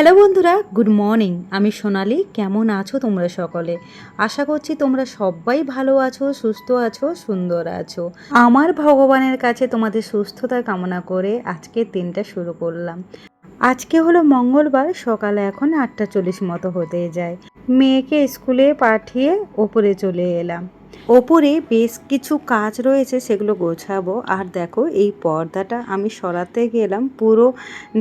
Hello বন্ধুরা, good morning. আমি সোনালি, কেমন আছো তোমরা সকলে? আশা করছি তোমরা সবাই ভালো আছো, সুস্থ আছো, সুন্দর আছো। আমার ভগবানের কাছে তোমাদের সুস্থতা কামনা করে আজকে দিনটা শুরু করলাম। আজকে হলো মঙ্গলবার, সকালে এখন আটটা চল্লিশ মতো হতে যায়। মেয়েকে স্কুলে পাঠিয়ে ওপরে চলে এলাম। ওপরে বেশ কিছু কাজ রয়েছে, সেগুলো গোছাবো। আর দেখো, এই পর্দাটা আমি সরাতে গেলাম, পুরো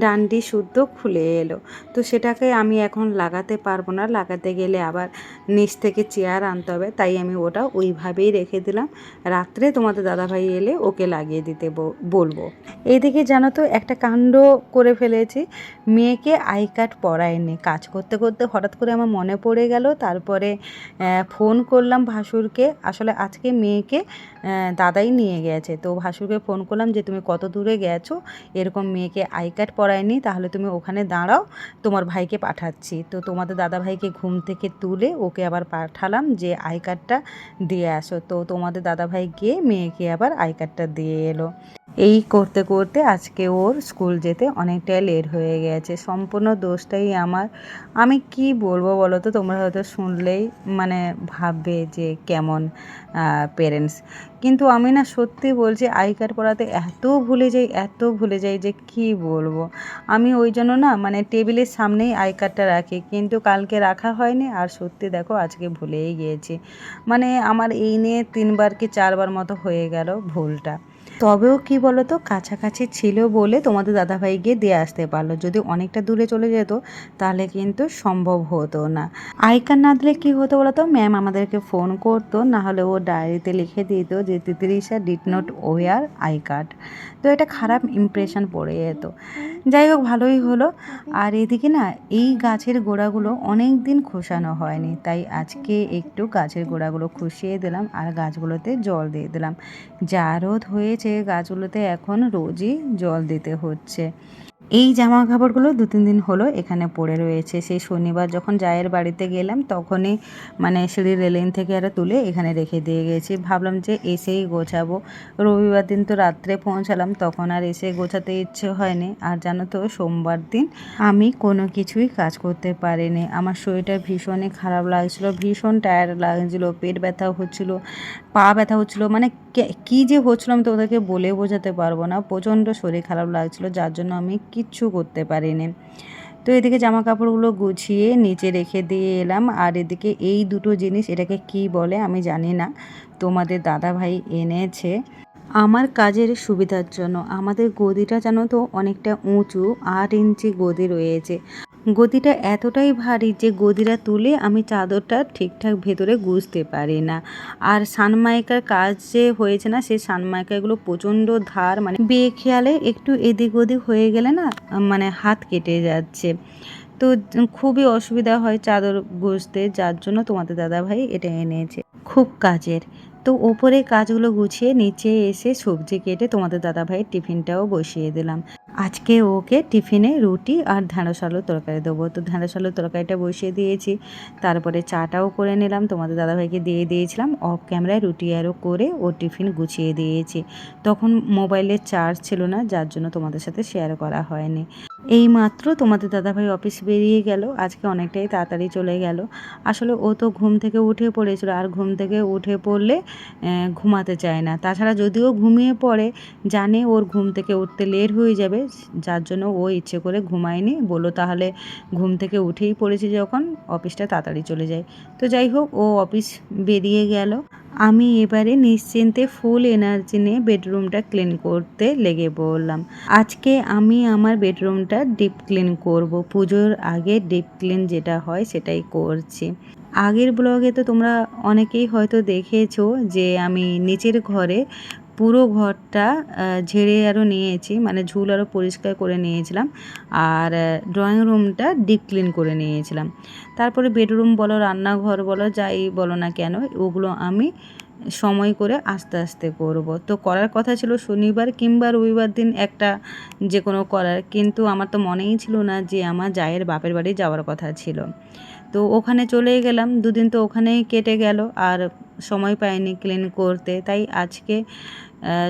ডান্ডি শুদ্ধ খুলে এলো। তো সেটাকে আমি এখন লাগাতে পারব না, লাগাতে গেলে আবার নিচ থেকে চেয়ার আনতে হবে, তাই আমি ওটা ওইভাবেই রেখে দিলাম। রাত্রে তোমাদের দাদাভাই এলে ওকে লাগিয়ে দিতে বলব। এদিকে জানো তো, একটা কাণ্ড করে ফেলেছি, মেয়েকে আই কার্ড পরায়নি। কাজ করতে করতে হঠাৎ করে আমার মনে পড়ে গেল, তারপরে ফোন করলাম ভাসুরকে আসলে আজকে মেয়েকে দাদাই নিয়ে গেছে। তো ভাসুরকে ফোন করলাম যে, তুমি কত দূরে গেছো? এরকম মেয়েকে আই কার্ড পরায়নি তাহলে তুমি ওখানে দাঁড়াও, তোমার ভাইকে পাঠাচ্ছি। তো তোমাদের দাদা ভাইকে ঘুম থেকে তুলে ওকে আবার পাঠালাম যে আই কার্ডটা দিয়ে আসো। তো তোমাদের দাদা ভাই গিয়ে মেয়েকে আবার আই কার্ডটা দিয়ে এলো। এই করতে করতে আজকে ওর স্কুল যেতে অনেকটাই লেট হয়ে গেছে। সম্পূর্ণ দোষটাই আমার। আমি কি বলব বলো তো? তোমরা হয়তো শুনলেই মানে ভাববে যে কেমন পেরেন্টস কিন্তু আমি না সত্যি বলছি আই কার্ড পড়াতে এত ভুলে যাই, এত ভুলে যাই যে কি বলব? আমি ওই জন্য না মানে টেবিলের সামনেই আই কার্ডটা রাখি। কিন্তু কালকে রাখা হয়নি আর সত্যি দেখো আজকে ভুলেই গিয়েছি। মানে আমার এই নিয়ে তিনবার কি চারবার মতো হয়ে গেল ভুলটা। তবেও কি বলো তো কাছাকাছি ছিল বলে তোমাদের দাদাভাই গিয়ে দিয়ে আসতে পারল। যদি অনেকটা দূরে চলে যেত, তাহলে কিন্তু সম্ভব হতো না। আই কার্ড না দিলে কী হতো বলো তো ম্যাম আমাদেরকে ফোন করতো নাহলে ও ডায়েরিতে লিখে দিত যে, তিতিরিশা did not wear I card তো এটা খারাপ ইমপ্রেশন পড়ে যেত। যাই হোক, ভালোই হলো। আর এদিকে না, এই গাছের গোড়াগুলো অনেক দিন খোসানো হয়নি, তাই আজকে একটু গাছের গোড়াগুলো খুশিয়ে দিলাম আর গাছগুলোতে জল দিয়ে দিলাম। যা রোদ হয়েছে গাছগুলোতে এখন রোজই জল দিতে হচ্ছে। এই জামা কাপড়গুলো দু তিন দিন হলো এখানে পড়ে রয়েছে। সেই শনিবার যখন জায়ের বাড়িতে গেলাম, তখনই মানে সিঁড়ির রেলিং থেকে আরও তুলে এখানে রেখে দিয়ে গেছি। ভাবলাম যে এসেই গোছাবো। রবিবার দিন তো রাত্রে পৌঁছালাম, তখন আর এসে গোছাতে ইচ্ছে হয়নি। আর জানো তো, সোমবার দিন আমি কোনো কিছুই কাজ করতে পারিনি। আমার শরীরটা ভীষণই খারাপ লাগছিল, ভীষণ টায়ার্ড লাগছিল, পেট ব্যথা হচ্ছিল, পা ব্যথা হচ্ছিল মানে কে- যে হচ্ছিল আমি তোমাদেরকে বলে বোঝাতে পারব না। প্রচণ্ড শরীর খারাপ লাগছিল, যার জন্য আমি কিচ্ছু করতে পারিনি। তো এদিকে জামা কাপড়গুলো গুছিয়ে নিচে রেখে দিয়ে এলাম। আর এদিকে এই দুটো জিনিস, এটাকে কি বলে আমি জানি না। তোমাদের দাদা ভাই এনেছে আমার কাজের সুবিধার জন্য। আমাদের গদিটা জানো তো অনেকটা উঁচু, আট ইঞ্চি গদি রয়েছে। গদিটা এতটাই ভারী যে গদিটা তুলে আমি চাদরটা ঠিকঠাক ভেতরে গুজতে পারি না। আর সানমাইকার কাজ যে হয়েছে না, সেই সানমাইকাগুলো প্রচণ্ড ধার মানে বেখেয়ালে একটু এদিক ওদিক হয়ে গেলে না মানে হাত কেটে যাচ্ছে। তো খুবই অসুবিধা হয় চাদর গুজতে, যার জন্য তোমাদের দাদাভাই এটা এনেছে। খুব কাজের। তো ওপরে কাজগুলো গুছিয়ে নিচে এসে সবজি কেটে তোমাদের দাদাভাইয়ের টিফিনটাও বসিয়ে দিলাম। আজকে ওকে টিফিনে রুটি আর ঢ্যাঁড়স আলুর তরকারি দেবো। তো ঢ্যাঁড়স আলুর তরকারিটা বসিয়ে দিয়েছি। তারপরে চাটাও করে নিলাম, তোমাদের দাদাভাইকে দিয়ে দিয়েছিলাম। অফ ক্যামেরায় রুটি আরও করে ও টিফিন গুছিয়ে দিয়েছি। তখন মোবাইলের চার্জ ছিল না, যার জন্য তোমাদের সাথে শেয়ার করা হয়নি। এই মাত্র তোমাদের দাদাভাই অফিস বেরিয়ে গেল। আজকে অনেকটাই তাড়াতাড়ি চলে গেল। আসলে ও তো ঘুম থেকে উঠে পড়েছিল। আর ঘুম থেকে উঠে পড়লে ঘুমাতে চায় না। তাছাড়া যদিও ঘুমিয়ে পড়ে, জানে ওর ঘুম থেকে উঠতে লেট হয়ে যাবে। যার জন্য ও ইচ্ছে করে ঘুমায়নি। বলল, তাহলে ঘুম থেকে উঠেই পড়েছে যখন, অফিসটা তাড়াতাড়ি চলে যায়। তো যাই হোক, ও অফিস বেরিয়ে গেল। আমি এবারে নিশ্চিন্তে ফুল এনার্জি নিয়ে বেডরুমটা ক্লিন করতে লেগে পড়লাম। আজকে আমি আমার বেডরুমটা ডিপ ক্লিন করব। পুজোর আগে ডিপ ক্লিন যেটা হয় সেটাই করছি। আগের ব্লগে তো তোমরা অনেকেই হয়তো দেখেছ যে আমি নিচের ঘরে পুরো ঘরটা ঝেড়ে আরও নিয়েছি মানে ঝুল আরও পরিষ্কার করে নিয়েছিলাম। আর ড্রয়িং রুমটা ডিপ ক্লিন করে নিয়েছিলাম। তারপরে বেডরুম বলো, রান্নাঘর বলো, যাই বলো না কেন, ওগুলো আমি সময় করে আস্তে আস্তে করব। তো করার কথা ছিল শনিবার কিংবা রবিবার দিন একটা যে কোনো করার, কিন্তু আমার তো মনেই ছিল না যে আমার জায়ের বাপের বাড়ি যাওয়ার কথা ছিল। তো ওখানে চলেই গেলাম, দুদিন তো ওখানেই কেটে গেল, আর সময় পাইনি ক্লিন করতে। তাই আজকে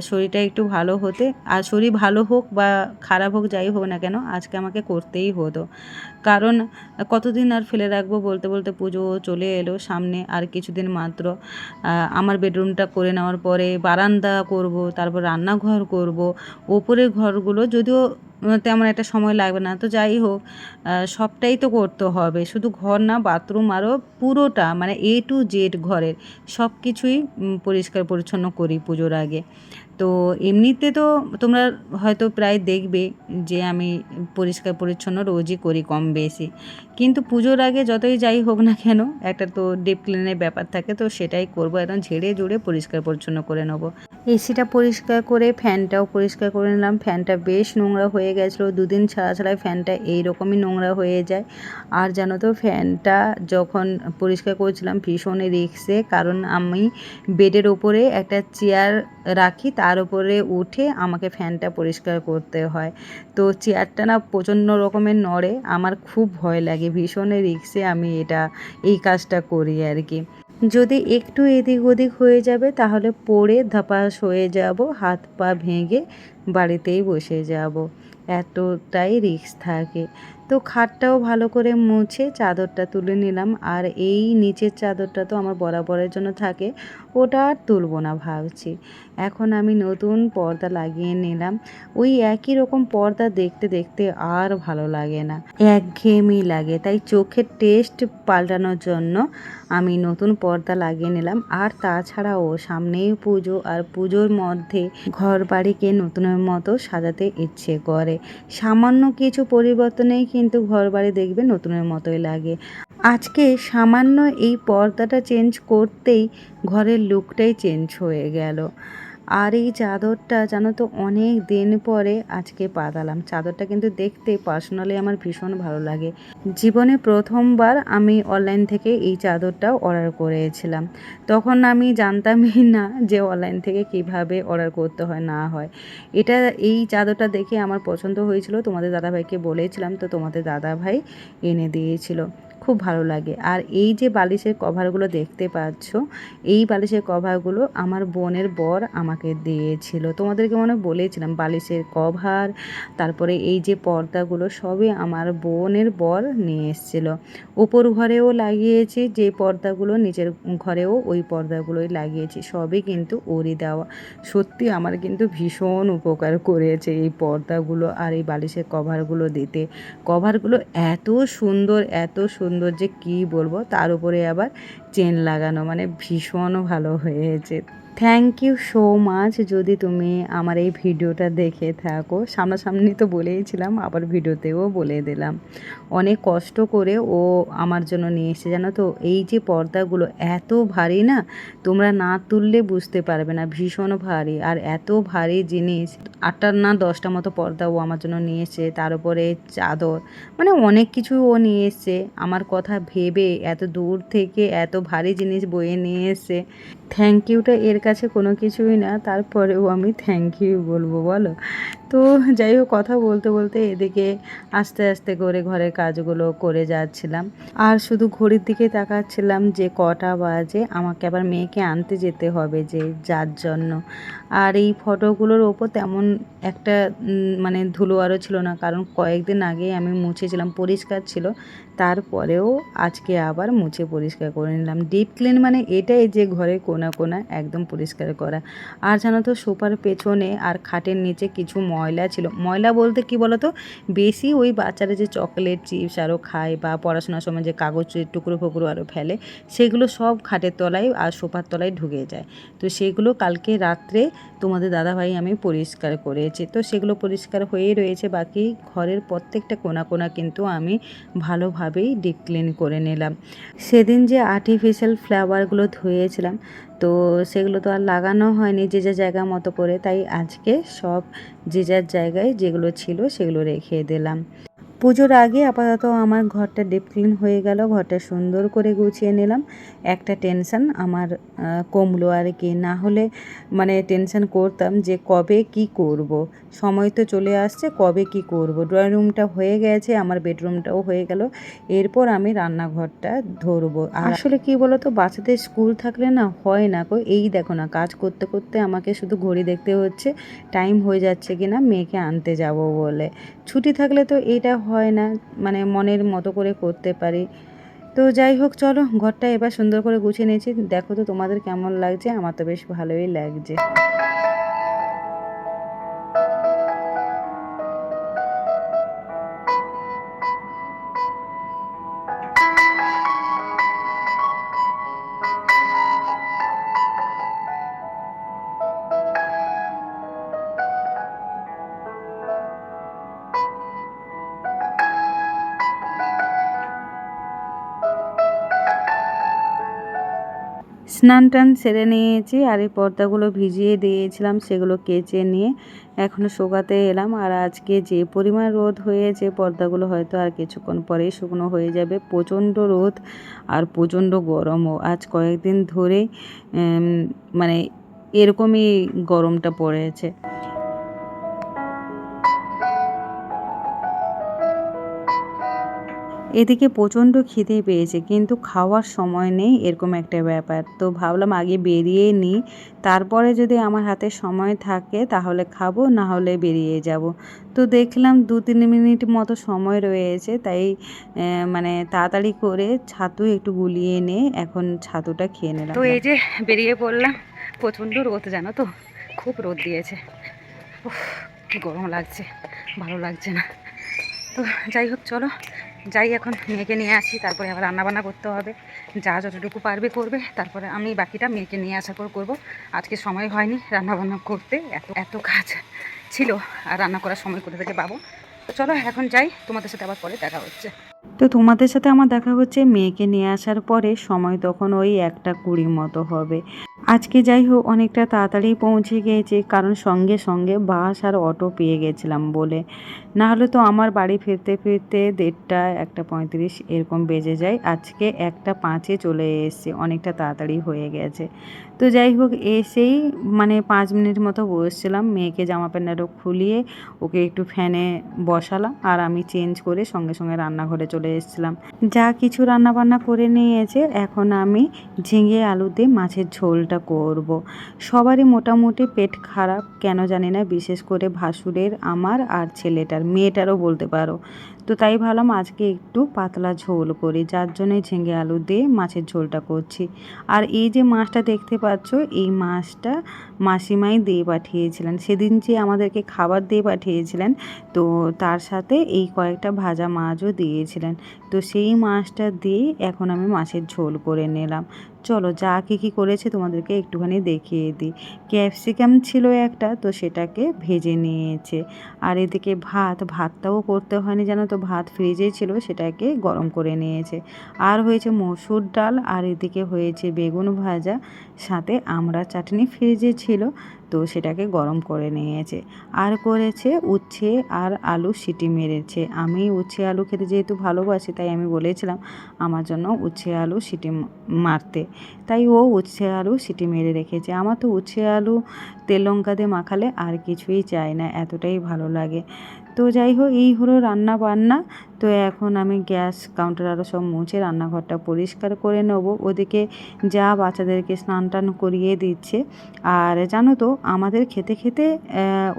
শরীরটা একটু ভালো হতে, আর শরীর ভালো হোক বা খারাপ হোক, যাই হোক না কেন, আজকে আমাকে করতেই হতো। কারণ কতদিন আর ফেলে রাখব বলতে বলতে পুজো চলে এলো সামনে আর কিছুদিন মাত্র। আমার বেডরুমটা করে নেওয়ার পরে বারান্দা করব, তারপর রান্নাঘর করব, ওপরের ঘরগুলো যদিও তেমন একটা সময় লাগবে না। তো যাই হোক সবটাই তো করতে হবে। শুধু ঘর না, বাথরুম আরও পুরোটা মানে এ টু জেড ঘরের সব কিছুই পরিষ্কার পরিচ্ছন্ন করি পুজোর আগে। তো এমনিতে তো তোমরা হয়তো প্রায় দেখবে যে আমি পরিষ্কার পরিচ্ছন্ন রোজই করি কম বেশি। কিন্তু পুজোর আগে যতই যাই হোক না কেন, একটা তো ডিপ ক্লিনের ব্যাপার থাকে, তো সেটাই করব, একদম ঝেড়ে জুড়ে পরিষ্কার পরিচ্ছন্ন করে নেব। এসিটা পরিষ্কার করে ফ্যানটাও পরিষ্কার করে নিলাম ফ্যানটা বেশ নোংরা হয়ে গেছিল, দুদিন ছাড়া ছাড়াই ফ্যানটা এইরকমই নোংরা হয়ে যায়। আর জানো তো ফ্যানটা যখন পরিষ্কার করেছিলাম ভীষণ রিক্সে, কারণ আমি বেডের ওপরে একটা চেয়ার রাখি, তার উপরে উঠে আমাকে ফ্যানটা পরিষ্কার করতে হয়। তো চেয়ারটা না প্রচণ্ড রকমের নড়ে, আমার খুব ভয় লাগে, ভীষণ রিক্সে আমি এটা, এই কাজটা করি আর কি যদি একটু এদিক ওদিক হয়ে যাবে, তাহলে পড়ে ধাপাস হয়ে যাব, হাত পা ভেঙে বাড়িতেই বসে যাব। এতটাই রিস্ক থাকে। তো খাটটাও ভালো করে মুছে চাদরটা তুলে নিলাম। আর এই নিচের চাদরটা তো আমার বরাবরের জন্য থাকে, ওটা আর তুলবো না ভাবছি। এখন আমি নতুন পর্দা লাগিয়ে নিলাম। ওই একই রকম পর্দা দেখতে দেখতে আর ভালো লাগে না। একঘেয়েমি লাগে। তাই চোখের টেস্ট পাল্টানোর জন্য আমি নতুন পর্দা লাগিয়ে নিলাম। আর তাছাড়াও সামনেই পুজো, আর পুজোর মধ্যে ঘর বাড়িকে নতুনের মতো সাজাতে ইচ্ছে করে। সামান্য কিছু পরিবর্তনেই কিন্তু ঘর বাড়ি দেখবে নতুনের মতোই লাগে। আজকে সামান্য এই পর্দাটা চেঞ্জ করতেই ঘরের লুকটাই চেঞ্জ হয়ে গেল। আর এই চাদরটা জানো তো অনেক দিন পরে আজকে পাতালাম। চাদরটা কিন্তু দেখতে পার্সোনালি আমার ভীষণ ভালো লাগে। জীবনে প্রথমবার আমি অনলাইন থেকে এই চাদরটা অর্ডার করেছিলাম। তখন আমি জানতামই না যে অনলাইন থেকে কীভাবে অর্ডার করতে হয়, না হয়। এটা এই চাদরটা দেখে আমার পছন্দ হয়েছিল। তোমাদের দাদাভাইকে বলেছিলাম, তো তোমাদের দাদাভাই এনে দিয়েছিল। খুব ভালো লাগে। আর এই যে বালিশের কভারগুলো দেখতে পাচ্ছ, এই বালিশের কভারগুলো আমার বোনের বর আমাকে দিয়েছিল। তোমাদেরকে মনে বলেছিলাম, বালিশের কভার, তারপরে এই যে পর্দাগুলো সবই আমার বোনের বর নিয়ে এসেছিল। ওপর ঘরেও লাগিয়েছি, যে পর্দাগুলো নিচের ঘরেও ওই পর্দাগুলোই লাগিয়েছি। সবই কিন্তু ওরই দেওয়া। সত্যি আমার কিন্তু ভীষণ উপকার করেছে এই পর্দাগুলো আর এই বালিশের কভারগুলো দিতে। কভারগুলো এত সুন্দর এত সুন্দর যে কি বলব? তার উপরে আবার চেন লাগানো মানে ভীষণ ভালো হয়েছে। থ্যাংক ইউ সো মাচ যদি তুমি আমার এই ভিডিওটা দেখে থাকো। সামনাসামনি তো বলেইছিলাম আবার ভিডিওতেও বলে দিলাম। অনেক কষ্ট করে ও আমার জন্য নিয়ে এসে জানো তো, এই যে পর্দাগুলো এত ভারী না, তোমরা না তুললে বুঝতে পারবে না, ভীষণ ভারী। আর এত ভারী জিনিস, আটটা না দশটা মতো পর্দা ও আমার জন্য নিয়ে এসে তার উপরে চাদর মানে অনেক কিছু ও নিয়ে এসছে। আমার কথা ভেবে এত দূর থেকে এত ভারী জিনিস বয়ে নিয়ে এসে থ্যাংক ইউটা এর কাছে কোনো কিছুই না, তারপরেও আমি থ্যাংক ইউ বলব, বলো? তো যাই হোক, কথা বলতে বলতে এদিকে আস্তে আস্তে করে ঘরের কাজগুলো করে যাচ্ছিলাম। আর শুধু ঘড়ির দিকে তাকাচ্ছিলাম যে কটা বাজে, আমাকে আবার মেয়েকে আনতে যেতে হবে যে যার জন্য। আর এই ফটোগুলোর ওপর তেমন একটা মানে ধুলো আরও ছিল না, কারণ কয়েকদিন আগে আমি মুছেছিলাম, পরিষ্কার ছিল। তারপরেও আজকে আবার মুছে পরিষ্কার করে নিলাম। ডিপ ক্লিন মানে এটাই যে ঘরের কোনা কোনা একদম পরিষ্কার করা। আর জানো তো, সোফার পেছনে আর খাটের নিচে কিছু ময়লা ছিল। ময়লা বলতে কি বলতো? বেশি ওই বাচ্চারা যে চকলেট চিপস আরও খায় বা পড়াশোনার সময় যে কাগজের টুকরো ফুকরো আরও ফেলে, সেগুলো সব খাটের তলায় আর সোফার তলায় ঢুকে যায়। তো সেগুলো কালকে রাত্রে তোমাদের দাদাভাই আমি পরিষ্কার করেছি। তো সেগুলো পরিষ্কার হয়েই রয়েছে। বাকি ঘরের প্রত্যেকটা কোনা কোনা কিন্তু আমি ভালোভাবেই ডিপ ক্লিন করে নিলাম। সেদিন যে আর্টিফিশিয়াল ফ্লাওয়ারগুলো ধুয়েছিলাম, তো সেগুলো তো আর লাগানো হয়নি যে যার জায়গা মতো করে, তাই আজকে সব যে যার জায়গায় যেগুলো ছিল সেগুলো রেখে দিলাম। পুজোর আগে আপাতত আমার ঘরটা ডিপ ক্লিন হয়ে গেল, ঘরটা সুন্দর করে গুছিয়ে নিলাম। একটা টেনশন আমার কমলো আর কি। না হলে মানে টেনশান করতাম যে কবে কি করব। সময় তো চলে আসছে, কবে কি করব। ড্রয়িং রুমটা হয়ে গেছে, আমার বেডরুমটাও হয়ে গেল। এরপর আমি রান্নাঘরটা ধরবো। আসলে কি বলতো, বাচ্চাদের স্কুল থাকলে না হয় না কো এই দেখো না, কাজ করতে করতে আমাকে শুধু ঘড়ি দেখতে হচ্ছে টাইম হয়ে যাচ্ছে কি না মেয়েকে আনতে যাব বলে। ছুটি থাকলে তো এটা হয় না মানে মনের মতো করে করতে পারি। তো যাই হোক, চলো ঘরটা এবার সুন্দর করে গুছিয়ে নিয়েছি। দেখো তো তোমাদের কেমন লাগছে, আমার তো বেশ ভালোই লাগছে। স্নান টান সেরে নিয়েছি আর এই পর্দাগুলো ভিজিয়ে দিয়েছিলাম, সেগুলো কেচে নিয়ে এখনও শোকাতে এলাম। আর আজকে যে পরিমাণ রোদ হয়েছে, পর্দাগুলো হয়তো আর কিছুক্ষণ পরেই শুকনো হয়ে যাবে। প্রচণ্ড রোদ আর প্রচণ্ড গরমও। আজ কয়েকদিন ধরেই মানে এরকমই গরমটা পড়েছে। এদিকে প্রচণ্ড খিদে পেয়েছে, কিন্তু খাওয়ার সময় নেই এরকম একটা ব্যাপার। তো ভাবলাম আগে বেরিয়ে নিই, তারপরে যদি আমার হাতে সময় থাকে তাহলে খাব, না হলে বেরিয়ে যাব। তো দেখলাম দু তিন মিনিট মতো সময় রয়েছে, তাই মানে তাড়াতাড়ি করে ছাতু একটু গুলিয়ে নিয়ে এখন ছাতুটা খেয়ে নিলাম। তো এই যে বেরিয়ে পড়লাম, প্রচণ্ড রোদ, জানো তো? খুব রোদ দিয়েছে। গরম লাগছে, ভালো লাগছে না। তো যাই হোক, চলো যাই এখন মেয়েকে নিয়ে আসি, তারপরে আবার রান্নাবান্না করতে হবে। যা যতটুকু পারবে করবে, তারপরে আমি বাকিটা মেয়েকে নিয়ে আসার পর করব। আজকে সময় হয়নি রান্নাবান্না করতে, এত এত কাজ ছিল, আর রান্না করার সময় কোথা থেকে পাবো? তো চলো এখন যাই, তোমাদের সাথে আবার পরে দেখা হচ্ছে। তো তোমাদের সাথে আমার দেখা হচ্ছে, মেয়েকে নিয়ে আসার পরে সময় তখন ওই একটা কুড়ি মতো হবে। আজকে যাই হোক, অনেকটা তাড়াতাড়ি পৌঁছে গিয়েছি, কারণ সঙ্গে সঙ্গে বাস আর অটো পেয়ে গেছিলাম বলে। না হলে তো আমার বাড়ি ফিরতে ফিরতে দেড়টা, একটা পঁয়ত্রিশ এরকম বেজে যায়। আজকে একটা পাঁচে চলে এসেছি, অনেকটা তাড়াতাড়ি হয়ে গেছে। তো যাই হোক, এসেই মানে পাঁচ মিনিট মতো বসছিলাম, মেয়েকে জামা প্যান্টটা খুলিয়ে ওকে একটু ফ্যানে বসালাম আর আমি চেঞ্জ করে সঙ্গে সঙ্গে রান্নাঘরে চলে এসেছিলাম। যা কিছু রান্না বান্না করে নিয়েছে, এখন আমি ঝিঙে আলু দিয়ে মাছের ঝোলটা করব। সবারই মোটামুটি পেট খারাপ, কেন জানি না, বিশেষ করে ভাসুরের, আমার আর ছেলেটার মেয়েটারও বলতে পারো। তো তাই ভাবলাম আজকে একটু পাতলা ঝোল করি, যার জন্যে ঝিঙে আলু দিয়ে মাছের ঝোলটা করছি। আর এই যে মাছটা দেখতে পাচ্ছ, এই মাছটা মাসিমাই দিয়ে পাঠিয়েছিলেন। সেদিন যে আমাদেরকে খাবার দিয়ে পাঠিয়েছিলেন, তো তার সাথে এই কয়েকটা ভাজা মাছও দিয়েছিলেন। তো সেই মাছটা দিয়ে এখন আমি মাছের ঝোল করে নিলাম। চলো, যা কী কী করেছে তোমাদেরকে একটুখানি দেখিয়ে দিই। ক্যাপসিকাম ছিল একটা, তো সেটাকে ভেজে নিয়েছে। আর এদিকে ভাত, ভাতটাও করতে হয়নি জানো তো, ভাত ফ্রিজে ছিল, সেটাকে গরম করে নিয়েছে। আর হয়েছে মসুর ডাল, আর এদিকে হয়েছে বেগুন ভাজা, সাথে আমড়া চাটনি ফ্রিজে ছিল। তো সেটাকে গরম করে নিয়েছে। আর করেছে উচ্ছে আর আলু সিটি মেরেছে। আমি উচ্ছে আলু খেতে যেহেতু ভালোবাসি, তাই আমি বলেছিলাম আমার জন্য উচ্ছে আলু সিটি মারতে। তাই ও উচ্ছে আলু সিটি মেরে রেখেছে। আমার তো উচ্ছে আলু তেল লঙ্কা দিয়ে মাখালে আর কিছুই চাই না, এতটাই ভালো লাগে। তো যাই হোক, এই হলো রান্না বান্না। তো এখন আমি গ্যাস কাউন্টার আরও সব মুছে রান্নাঘরটা পরিষ্কার করে নেব। ওদিকে যা বাচ্চাদেরকে স্নান টান করিয়ে দিচ্ছে। আর জানো তো, আমাদের খেতে খেতে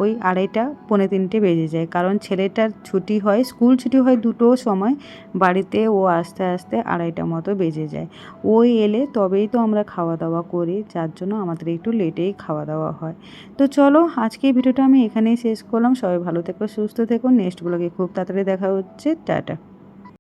ওই আড়াইটা পৌনে তিনটে বেজে যায়। কারণ ছেলেটার ছুটি হয়, স্কুল ছুটি হয় দুটো সময়। বাড়িতে ও আস্তে আস্তে আড়াইটা মতো বেজে যায়। ওই এলে তবেই তো আমরা খাওয়া দাওয়া করি। যার জন্য আমাদের একটু লেটেই খাওয়া দাওয়া হয়। তো চলো আজকে ভিডিওটা আমি এখানেই শেষ করলাম। সবাই ভালো থেকো, সুস্থ থেকো নেক্সট ব্লগে খুব তাড়াতাড়ি দেখা হচ্ছে। টাটা।